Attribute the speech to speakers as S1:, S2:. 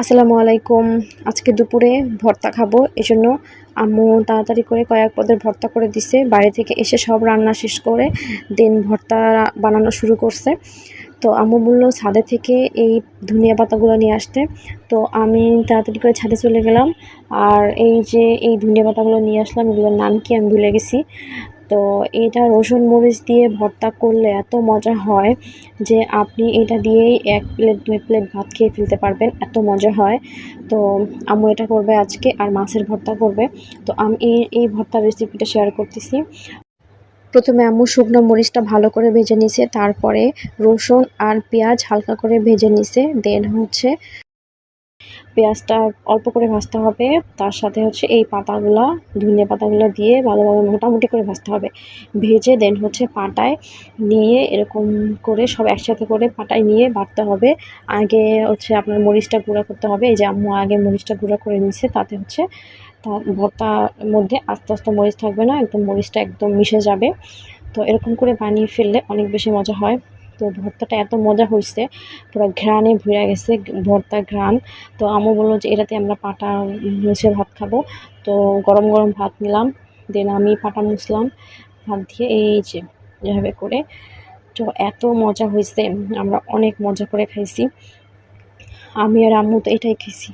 S1: আসসালামু আলাইকুম। আজকে দুপুরে ভর্তা খাব, এজন্য আম্মু তাড়াতাড়ি করে কয়েক পদের ভর্তা করে দিছে। বাইরে থেকে এসে সব রান্না শেষ করে দেন ভর্তা বানানো শুরু করছে। তো আম্মু বলল, ছাদে থেকে এই ধনিয়া পাতাগুলো নিয়ে আসতে। তো আমি তাড়াতাড়ি করে ছাদে চলে গেলাম। আর এই যে এই ধনিয়া পাতাগুলো নিয়ে আসলাম, এগুলোর নাম কি আমি ভুলে গেছি। তো এটা রসুন মরিচ দিয়ে ভর্তা করলে এত মজা হয় যে আপনি এটা দিয়েই এক প্লেট, দুই প্লেট ভাত খেয়ে ফেলতে পারবেন, এত মজা হয়। তো আম্মু এটা করবে আজকে আর মাছের ভর্তা করবে। তো আমি এই এই ভর্তার রেসিপিটা শেয়ার করতেছি। প্রথমে আম্মু শুকনো মরিচটা ভালো করে ভেজে নিছে, তারপরে রসুন আর পেঁয়াজ হালকা করে ভেজে নিছে দেন হচ্ছে পেঁয়াজটা অল্প করে ভাজতে হবে। তার সাথে হচ্ছে এই পাতাগুলা, ধনিয়া পাতাগুলো দিয়ে ভালোভাবে মোটামুটি করে ভাজতে হবে। ভেজে দেন হচ্ছে পাটায় নিয়ে এরকম করে সব একসাথে করে পাটায় নিয়ে বাটতে হবে। আগে হচ্ছে আপনার মরিচটা গুঁড়া করতে হবে। এই যে আম্মু আগে মরিচটা গুঁড়া করে নিচ্ছে তাতে হচ্ছে তার ভর্তার মধ্যে আস্তে আস্তে মরিচ থাকবে না, একদম মরিচটা একদম মিশে যাবে। তো এরকম করে বানিয়ে ফেললে অনেক বেশি মজা হয়। তো ভর্তাটা এত মজা হয়েছে। পুরো ঘ্রাণে ভরে গেছে ভর্তা ঘ্রাণ। তো আমও বলল যে এটাতে আমরা পাটা মুছে ভাত খাব। তো গরম গরম ভাত নিলাম, দেন আমি পাটা মুছলাম, ভাত দিয়ে এই যে এভাবে করে। তো এত মজা হয়েছে, আমরা অনেক মজা করে খাইছি। আমি আর আম্মু তো এটাই খেয়েছি